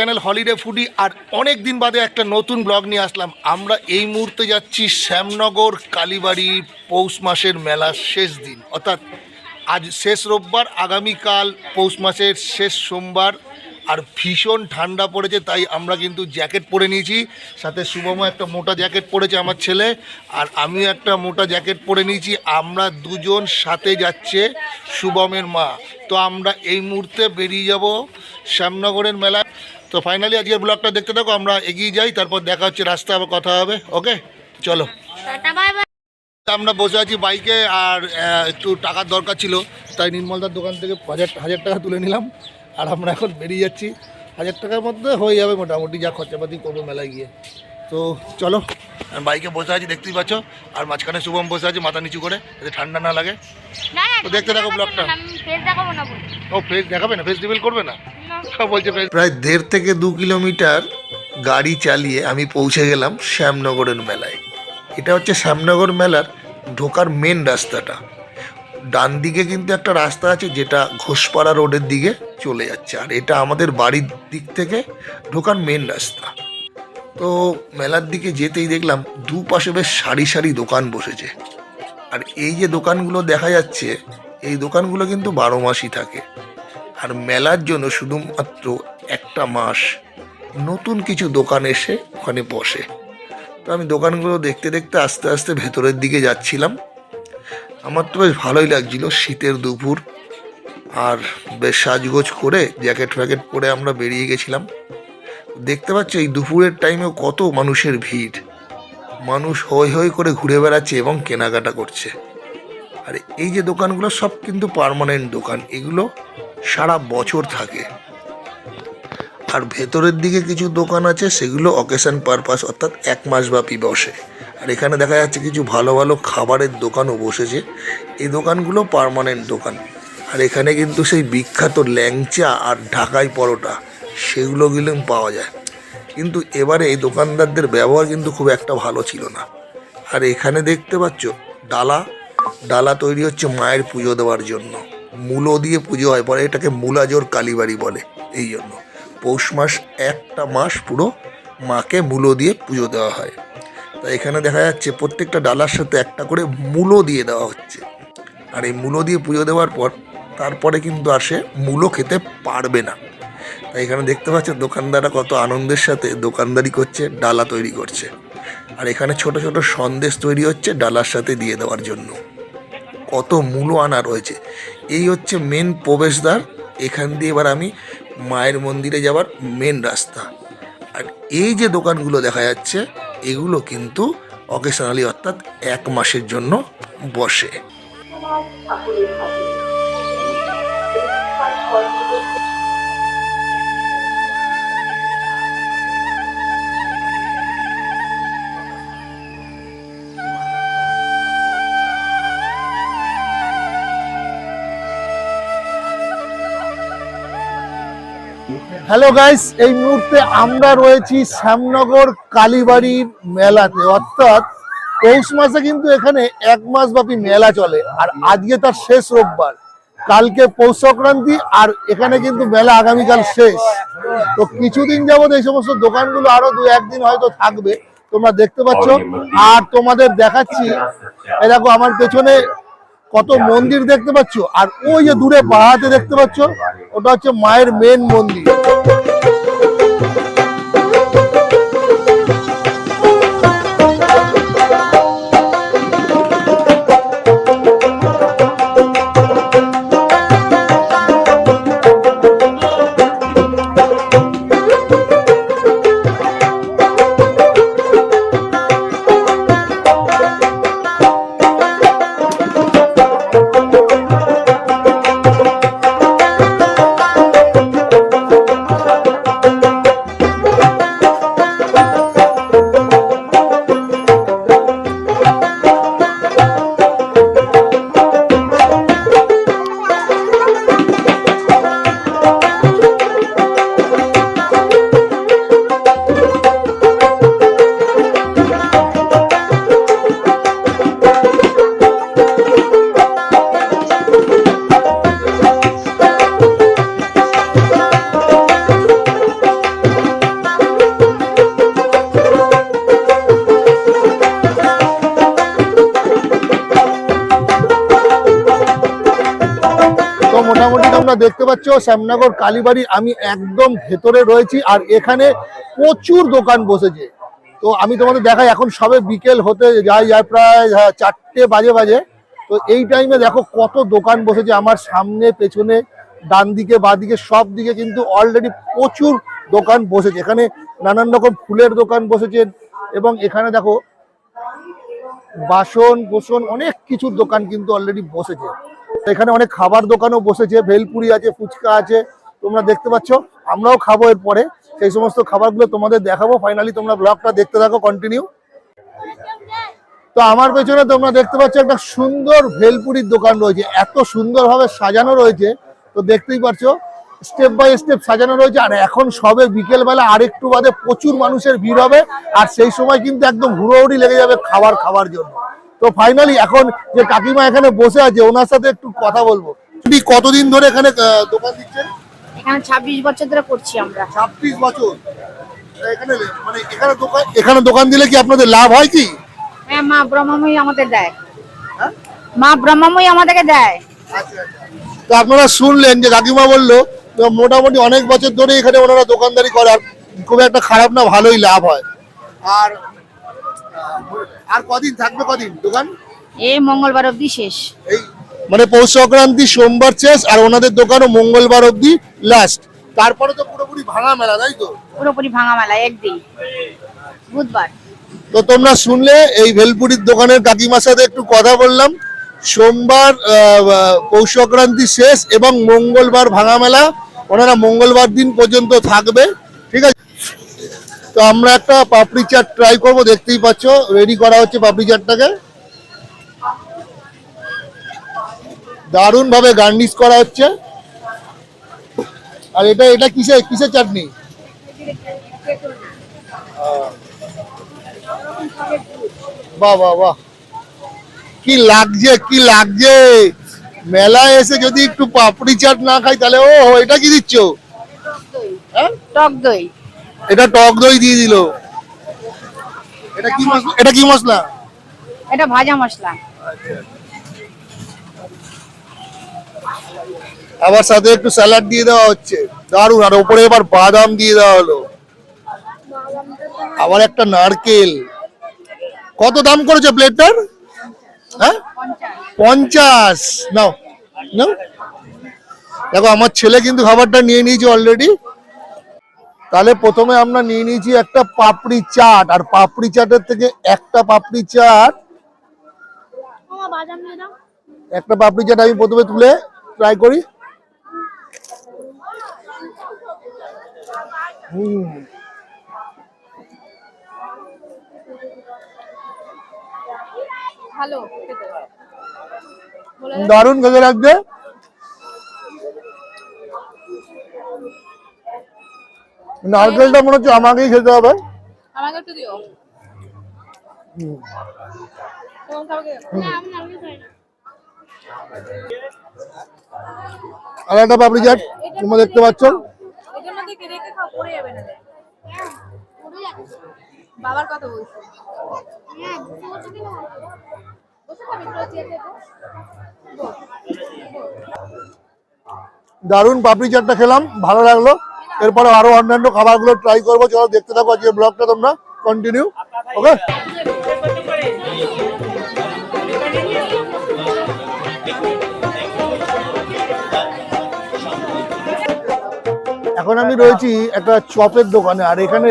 Channel holiday foodie আর অনেক দিন বাদে একটা নতুন ব্লগ নিয়ে আসলাম। আমরা এই মুহূর্তে যাচ্ছি শ্যামনগর কালীবাড়ি পৌষ মাসের মেলার শেষ দিন। অর্থাৎ আজ শেষ রোববার, আগামীকাল পৌষ মাসের শেষ সোমবার আর ভীষণ ঠান্ডা পড়েছে, তাই আমরা কিন্তু জ্যাকেট পরে নিয়েছি। সাথে শুভম একটা মোটা জ্যাকেট পরেছে আমার ছেলে আর আমিও একটা মোটা জ্যাকেট পরে নিয়েছি। আমরা দুজন সাথে যাচ্ছে শুভমের মা। তো আমরা এই মুহূর্তে বেরিয়ে যাব শ্যামনগরের মেলা তো ফাইনালি আজকের ব্লগটা দেখতে থাকো আমরা এগিয়ে যাই তারপর দেখা হচ্ছে রাস্তা আবার কথা হবে ওকে চলো। আমরা বসে আছি বাইকে আর একটু টাকার দরকার ছিল তাই নির্মলদার দোকান থেকে হাজার হাজার টাকা তুলে নিলাম আর আমরা এখন বেরিয়ে যাচ্ছি। হাজার টাকার মধ্যে হয়ে যাবে মোটামুটি যা খরচাপাতি করব মেলায় গিয়ে। তো চলো। আমি বাইকে বসে আছি দেখতেই পাচ্ছ। আর মাঝখানে শুভম বসে আছে মাথা নিচু করে। যাতে ঠান্ডা না লাগে। না না তো দেখতে থাকো ব্লগটা। আমি ফেস দেখাবো না বলি ও ফেস দেখাবে না? ফেস রিভিল করবে না? না। বলছে প্রায় দেড় থেকে দু কিলোমিটার গাড়ি চালিয়ে আমি পৌঁছে গেলাম শ্যামনগরের মেলায়। এটা হচ্ছে শ্যামনগর মেলার ঢোকার মেন রাস্তাটা। ডান দিকে কিন্তু একটা রাস্তা আছে যেটা ঘোষপাড়া রোডের দিকে চলে যাচ্ছে। আর এটা আমাদের বাড়ির দিক থেকে ঢোকার মেন রাস্তা। তো মেলার দিকে যেতেই দেখলাম দুপাশে বেশ সারি সারি দোকান বসেছে। আর এই যে দোকানগুলো দেখা যাচ্ছে, এই দোকানগুলো কিন্তু বারো মাসই থাকে। আর মেলার জন্য শুধুমাত্র একটা মাস নতুন কিছু দোকান এসে ওখানে বসে। তো আমি দোকানগুলো দেখতে দেখতে আস্তে আস্তে ভেতরের দিকে যাচ্ছিলাম। আমার তো বেশ ভালোই লাগছিল শীতের দুপুর। আর বেশ সাজগোজ করে জ্যাকেট ফ্যাকেট পরে আমরা বেরিয়ে গেছিলাম। দেখতে পাচ্ছ এই দুপুরের টাইমেও কত মানুষের ভিড়। মানুষ হই হই করে ঘুরে বেড়াচ্ছে এবং কেনাকাটা করছে। আর এই যে দোকানগুলো সব কিন্তু পারমানেন্ট দোকান, এগুলো সারা বছর থাকে। আর ভেতরের দিকে কিছু দোকান আছে, সেগুলো অকেশন পারপাস অর্থাৎ এক মাস ব্যাপী বসে। আর এখানে দেখা যাচ্ছে কিছু ভালো ভালো খাবারের দোকানও বসেছে। এই দোকানগুলো পার্মানেন্ট দোকান। আর এখানে কিন্তু সেই বিখ্যাত ল্যাংচা আর ঢাকাই পরোটা। সেগুলো গেলেও পাওয়া যায়। কিন্তু এবারে এই দোকানদারদের ব্যবহার কিন্তু খুব একটা ভালো ছিল না। আর এখানে দেখতে পাচ্ছ, ডালা ডালা তৈরি হচ্ছে মায়ের পুজো দেওয়ার জন্য। মূলো দিয়ে পুজো হয় পরে এটাকে মূলাজোর কালীবাড়ি বলে এই জন্য। পৌষ মাস একটা মাস পুরো মাকে মূলো দিয়ে পুজো দেওয়া হয়। তা এখানে দেখা যাচ্ছে প্রত্যেকটা ডালার সাথে একটা করে মূলো দিয়ে দেওয়া হচ্ছে। আর এই মূলো দিয়ে পুজো দেওয়ার পর, তারপরে কিন্তু আর সে মূলো খেতে পারবে না। এখানে দেখতে পাচ্ছেন দোকানদাররা কত আনন্দের সাথে দোকানদারি করছে, ডালা তৈরি করছে। আর এখানে ছোট ছোট সন্দেশ তৈরি হচ্ছে ডালার সাথে দিয়ে দেওয়ার জন্য। কত মূলো আনা রয়েছে। এই হচ্ছে মেন প্রবেশদ্বার। এখান দিয়ে এবার আমি মায়ের মন্দিরে যাওয়ার মেন রাস্তা। আর এই যে দোকানগুলো দেখা যাচ্ছে, এগুলো কিন্তু অকেশনালি অর্থাৎ এক মাসের জন্য বসে। হ্যালো গাইস এই মুহূর্তে আমরা রয়েছি শ্যামনগর কালীবাড়ির মেলাতে। অর্থাৎ পৌষ মাসে কিন্তু এখানে এক মাস ব্যাপী মেলা চলে আর আজকে তার শেষ রোববার। কালকে পৌষ সংক্রান্তি আর এখানে কিন্তু মেলা আগামীকাল শেষ। তো কিছুদিন যাবত এই সমস্ত দোকানগুলো আরও দু একদিন হয়তো থাকবে তোমরা দেখতে পাচ্ছ। আর তোমাদের দেখাচ্ছি এই দেখো আমার পেছনে কত মন্দির দেখতে পাচ্ছ? আর ওই যে দূরে পাহাড়ে দেখতে পাচ্ছ ওটা হচ্ছে মায়ের মেন মন্দির। তোমরা দেখতে পাচ্ছ, শ্যামনগর, কালীবাড়ি, আমি একদম ভেতরে রয়েছি, আর এখানে প্রচুর দোকান বসেছে। তো আমি তোমাদের দেখাই, এখন সবে বিকেল হতে যায় যায় প্রায় চারটে বাজে বাজে। তো এই টাইমে দেখো কত দোকান বসেছে, আমার সামনে, পেছনে ডান দিকে বাদিকে, সব দিকে কিন্তু অলরেডি প্রচুর দোকান বসেছে। এখানে নানান রকম ফুলের দোকান বসেছে, এবং এখানে দেখো বাসন কোসন অনেক কিছুর দোকান কিন্তু অলরেডি বসেছে। এখানে অনেক খাবার দোকানও বসেছে, ভেলপুরি আছে, ফুচকা আছে, তোমরা দেখতে পাচ্ছ। আমরাও খাব এরপরে। সেই সমস্ত খাবারগুলো তোমাদের দেখাবো। ফাইনালি তোমরা ব্লগটা দেখতে থাকো কন্টিনিউ তো আমার পেছনে তোমরা দেখতে পাচ্ছ একটা সুন্দর ভেলপুরির দোকান রয়েছে। এত সুন্দরভাবে সাজানো রয়েছে, তো দেখতেই পাচ্ছ স্টেপ বাই স্টেপ সাজানো রয়েছে, আর এখন সবে বিকেল বেলা আরেকটু বাদে প্রচুর মানুষের ভিড় হবে, আর সেই সময় কিন্তু একদম হুড়োহুড়ি লেগে যাবে খাবার খাওয়ার জন্য। তো ফাইনালি এখন যে কাকিমা এখানে বসে আছে ওনার সাথে একটু কথা বলব। আপনি কতদিন ধরে এখানে দোকান দিচ্ছেন? এখানে ছাব্বিশ বছর ধরে করছি আমরা। ছাব্বিশ বছর? এখানে মানে এখানে দোকান এখানে দোকান দিলে কি আপনাদের লাভ হয় কি? হ্যাঁ মা ব্রহ্মময়ী আমাদের দেয়। হ্যাঁ? মা ব্রহ্মময়ী আমাদেরকে দেয়। তো আপনারা শুনলেন যে কাকিমা বলল মোটামুটি অনেক বছর ধরে এখানে ওনারা দোকানদারি করে আর খুব একটা খারাপ না ভালোই লাভ হয়। আর আর কদিন থাকবে কদিন দোকান? এই মঙ্গলবার অবধি শেষ। এই মানে পৌষ সংক্রান্তি সোমবার শেষ আর ওনাদের দোকানও মঙ্গলবার অবধি লাস্ট তারপরে তো পুরোপুরি ভাঙা মেলা তাই তো? পুরোপুরি ভাঙা মেলা একদিন। বুধবার। তো তোমরা শুনলে এই ভেলপুরির দোকানের কাকিমার সাথে একটু কথা বললাম। সোমবার পৌষ সংক্রান্তি শেষ এবং মঙ্গলবার ভাঙা মেলা। ওনারা মঙ্গলবার দিন পর্যন্ত থাকবে। ঠিক আছে? তো আমরা একটা পাপড়ি চাট ট্রাই করব, দেখতেই পাচ্ছ রেডি করা হচ্ছে পাপড়ি চাটটাকে। দারুণ ভাবে গার্নিশ করা হচ্ছে। আর এটা এটা কিসে কিসের চাটনি? বাহ বাহ বাহ। কি লাগছে কি লাগছে। মেলায় এসে যদি একটু পাপড়ি চাট না খাই, তাহলে ও এটা কি দিচ্ছ? হ্যাঁ? টক দই। এটা টক দই দিয়ে দিল। এটা কি মশলা? এটা কি মশলা? এটা ভাজা মশলা। আবার সাথে একটু স্যালাড দিয়ে দেওয়া হচ্ছে। দারুণ আর ওপরে এবার বাদাম দিয়ে দেওয়া হলো। আবার একটা নারকেল। কত দাম করেছে প্লেটটার? হ্যাঁ? পঞ্চাশ। নাও নাও। দেখো আমার ছেলে কিন্তু খাবারটা নিয়ে নিয়েছে অলরেডি তাহলে প্রথমে আমরা নিয়ে নিয়েছি একটা পাপড়ি চাট আর পাপড়ি চাটের থেকে একটা পাপড়ি চাট। একটা পাপড়ি চাট আমি প্রথমে তুলে ট্রাই করি। হুম দারুণ খেতে লাগছে। নারকেলটা মনে হচ্ছে আমাকেই খেতে হবে। আমাকে একটু দিও। হুম। না আমি নামিয়ে খাই না। আর একটা পাপড়ি চাট তোমরা দেখতে পাচ্ছ। এটার মধ্যে কে রেখে খাও? পড়ে যাবে না। পড়ে যাচ্ছে বাবার কথা বলছি। হ্যাঁ বুঝতে পারছ কি না বসে খাবি একটু চেয়ারে দারুণ পাপড়ি চাটটা খেলাম ভালো লাগল। এরপরে আরও অন্যান্য খাবারগুলো ট্রাই করব। চলো দেখতে থাকো আজকে ব্লগটা তোমরা। কন্টিনিউ ওকে এখন আমি রয়েছি একটা চপের দোকানে, আর এখানে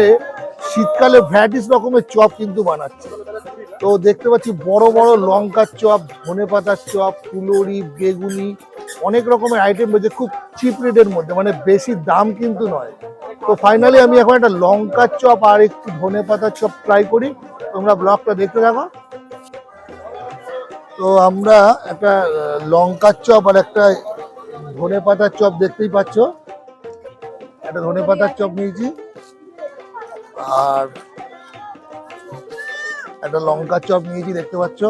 শীতকালে ভ্যারাইটিস রকমের চপ কিন্তু বানাচ্ছে। তো দেখতে পাচ্ছি বড় বড় লঙ্কার চপ ধনে পাতার চপ, ফুলুরি, বেগুনি অনেক রকমের আইটেম রয়েছে, খুব চিপ রেটের মধ্যে মানে বেশি দাম কিন্তু নয়। তো ফাইনালি আমি এখন একটা লঙ্কার চপ আর একটু ধনে পাতার চপ ট্রাই করি, তোমরা ব্লগটা দেখতে থাকো। তো আমরা একটা লঙ্কার চপ আর একটা ধনে পাতার চপ দেখতেই পাচ্ছ। একটা ধনে পাতার চপ নিয়েছি, আর একটা লঙ্কার চপ নিয়েছি দেখতে পাচ্ছ।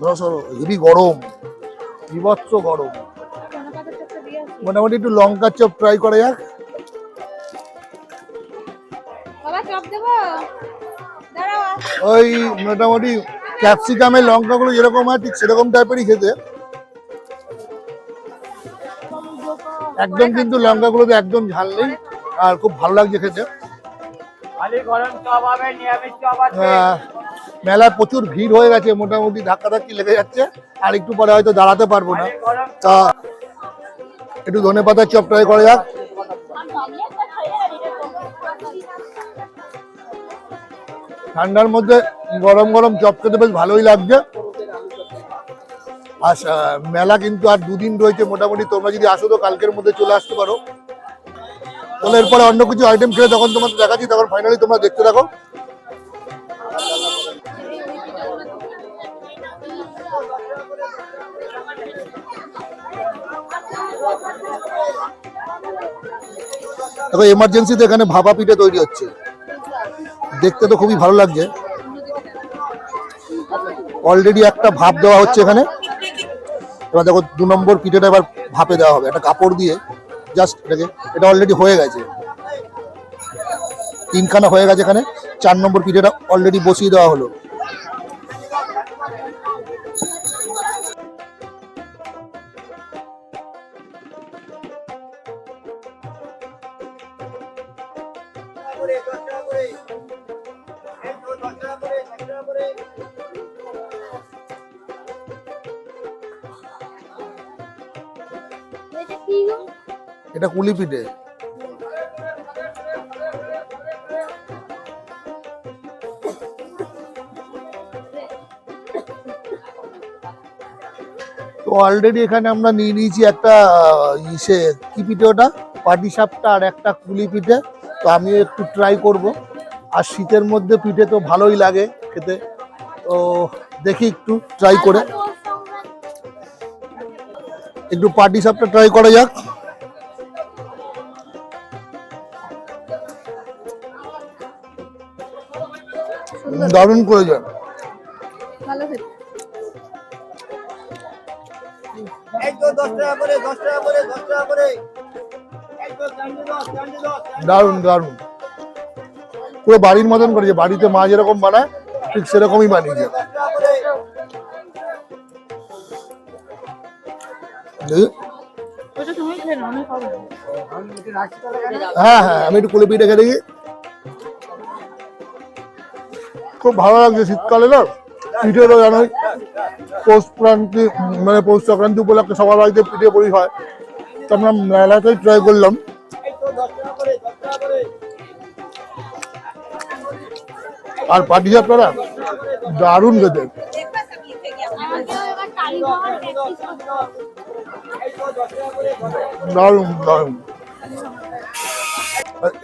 ধরো হেভি গরম, বিভৎস গরম। মোটামুটি একটু লঙ্কার চপ ট্রাই করা যাক। বাবা চপ দেবো? দাঁড়াও ওই মোটামুটি ক্যাপসিকামের লঙ্কাগুলো যেরকম হয় ঠিক সেরকম টাইপেরই খেতে। একদম কিন্তু লঙ্কা লঙ্কাগুলোতে একদম ঝাল নেই আর খুব ভালো লাগছে খেতে। আহ, মেলায় প্রচুর ভিড় হয়ে গেছে মোটামুটি ধাক্কা ধাক্কি লেগে যাচ্ছে আর একটু পরে হয়তো দাঁড়াতে পারব না। তা একটু ধনে পাতার চপ ট্রাই করা যাক। ঠান্ডার মধ্যে গরম গরম চপ খেতে বেশ ভালোই লাগছে। আর মেলা কিন্তু আর দুদিন রয়েছে মোটামুটি। তোমরা যদি আসো তো কালকের মধ্যে চলে আসতে পারো। তাহলে এরপরে অন্য কিছু আইটেম খেলে তখন তোমাদের দেখাচ্ছি, তখন ফাইনালি তোমরা দেখতে থাকো। দেখো এমার্জেন্সিতে এখানে ভাপা পিঠে তৈরি হচ্ছে। দেখতে তো খুবই ভালো লাগছে। অলরেডি একটা ভাপ দেওয়া হচ্ছে এখানে। এবার দেখো, দু নম্বর পিঠেটা এবার ভাপে দেওয়া হবে। একটা কাপড় দিয়ে জাস্ট এটাকে, এটা অলরেডি হয়ে গেছে। তিনখানা হয়ে গেছে এখানে। চার নম্বর পিঠেটা অলরেডি বসিয়ে দেওয়া হলো। এটা কুলি পিঠে। তো অলরেডি এখানে আমরা নিয়ে নিয়েছি একটা ইসে, কি পিঠে ওটা? পাটি সাপটা আর একটা কুলি পিঠে। তো আমি একটু ট্রাই করব। আর শীতের মধ্যে পিঠে তো ভালোই লাগে খেতে। তো দেখি একটু ট্রাই করে। একটু পাটি সাপটা ট্রাই করা যাক। দশ চান্দি দশ দারুণ দারুণ। পুরো বাড়ির মতন করেছে বাড়িতে মা যেরকম বানায় ঠিক সেরকমই বানিয়েছে। হ্যাঁ হ্যাঁ আমি একটু কুলে পিঠে খেয়ে দেখি। খুব ভালো লাগছে শীতকালে না? পিঠে তো জানোই, পৌষ প্রান্তি মানে পৌষ সংক্রান্তি উপলক্ষে সবার বাড়িতে পিঠে পুরি হয়। তো আমরা মেলাতেই ট্রাই করলাম। আর পাটি আপনারা? দারুণ হবে। দারুণ দারুণ।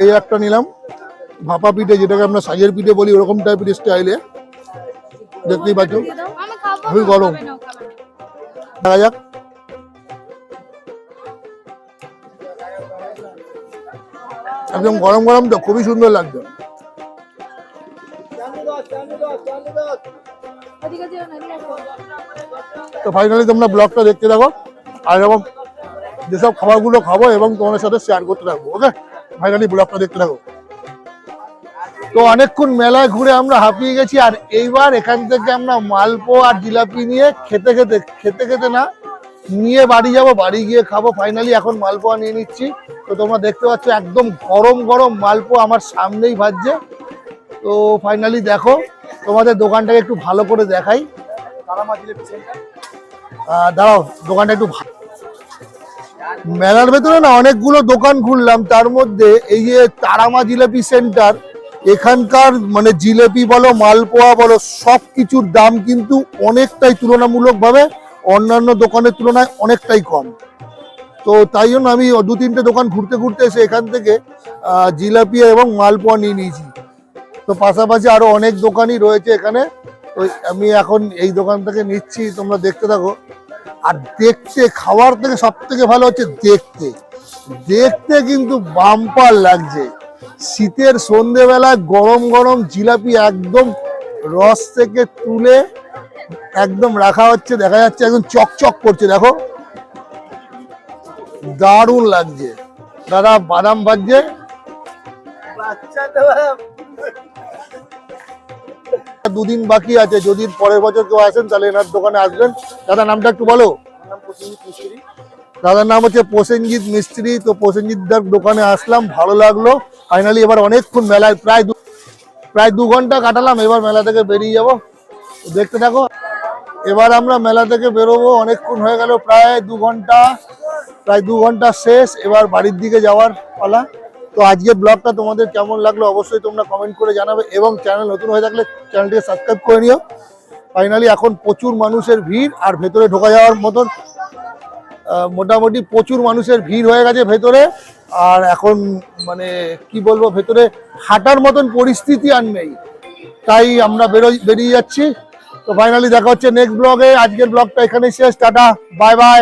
এই একটা নিলাম। ভাপা পিঠে যেটাকে আমরা সাজের পিঠে বলি ওরকম টাইপের স্টাইলে দেখতেই পাচ্ছ? খুবই গরম। দেখা যাক। একদম গরম গরম তো খুবই সুন্দর আসো। তো ফাইনালি তোমরা ব্লগটা দেখতে থাকো আর এরকম যেসব খাবারগুলো খাব এবং তোমাদের সাথে শেয়ার করতে থাকব ওকে ফাইনালি ব্লগটা দেখতে থাকো। তো অনেকক্ষণ মেলায় ঘুরে আমরা হাঁপিয়ে গেছি আর এইবার এখান থেকে আমরা মালপো আর জিলাপি নিয়ে খেতে খেতে খেতে খেতে না নিয়ে বাড়ি যাব বাড়ি গিয়ে খাব। ফাইনালি এখন মালপোয়া নিয়ে নিচ্ছি। তো তোমরা দেখতে পাচ্ছ একদম গরম গরম মালপোয়া আমার সামনেই ভাজছে। তো ফাইনালি দেখো তোমাদের দোকানটাকে একটু ভালো করে দেখাই। দাঁড়াও দোকানটা একটু মেলার ভেতরে না অনেকগুলো দোকান খুললাম তার মধ্যে এই যে তারামা জিলাপি সেন্টার এখানকার মানে জিলেপি বলো, মালপোয়া বলো সব কিছুর দাম কিন্তু অনেকটাই তুলনামূলকভাবে অন্যান্য দোকানের তুলনায় অনেকটাই কম। তো তাই জন্য আমি দু তিনটে দোকান ঘুরতে ঘুরতে এসে এখান থেকে জিলাপি এবং মালপোয়া নিয়ে নিয়েছি। তো পাশাপাশি আরও অনেক দোকানই রয়েছে এখানে। তো আমি এখন এই দোকান থেকে নিচ্ছি, তোমরা দেখতে থাকো। আর দেখতে, খাওয়ার থেকে সব থেকে ভালো হচ্ছে দেখতে। দেখতে কিন্তু বাম্পার লাগছে। শীতের সন্ধেবেলায় গরম গরম জিলাপি একদম রস থেকে তুলে একদম রাখা হচ্ছে, দেখা যাচ্ছে একদম চকচক করছে, দেখো। দারুণ লাগছে। দাদা, বাদাম ভাজছে? দুদিন বাকি আছে, যদি পরের বছর কেউ আসেন, তাহলে এনার দোকানে আসবেন। দাদা, নামটা একটু বলো। দাদার নাম হচ্ছে প্রসেনজিৎ মিস্ত্রি। তো প্রসেনজিৎ দার দোকানে আসলাম, ভালো লাগল। ফাইনালি এবার অনেকক্ষণ মেলায়, প্রায় দু প্রায় দু ঘণ্টা কাটালাম, এবার মেলা থেকে বেরিয়ে যাব। দেখতে থাকো। এবার আমরা মেলা থেকে বেরোবো, অনেকক্ষণ হয়ে গেল প্রায় দু ঘণ্টা, প্রায় দু ঘণ্টা শেষ। এবার বাড়ির দিকে যাওয়ার পালা। তো আজকের ব্লগটা তোমাদের কেমন লাগল অবশ্যই তোমরা কমেন্ট করে জানাবে এবং চ্যানেল নতুন হয়ে থাকলে চ্যানেলটিকে সাবস্ক্রাইব করে নিও। ফাইনালি এখন প্রচুর মানুষের ভিড় আর ভেতরে ঢোকা যাওয়ার মতন মোটামুটি প্রচুর মানুষের ভিড় হয়ে গেছে ভেতরে। আর এখন মানে কি বলব, ভেতরে হাঁটার মতন পরিস্থিতি আর নেই। তাই আমরা বেরোই, বেরিয়ে যাচ্ছি। তো ফাইনালি দেখা হচ্ছে নেক্সট ব্লগে আজকের ব্লগটা এখানেই শেষ। Tata bye bye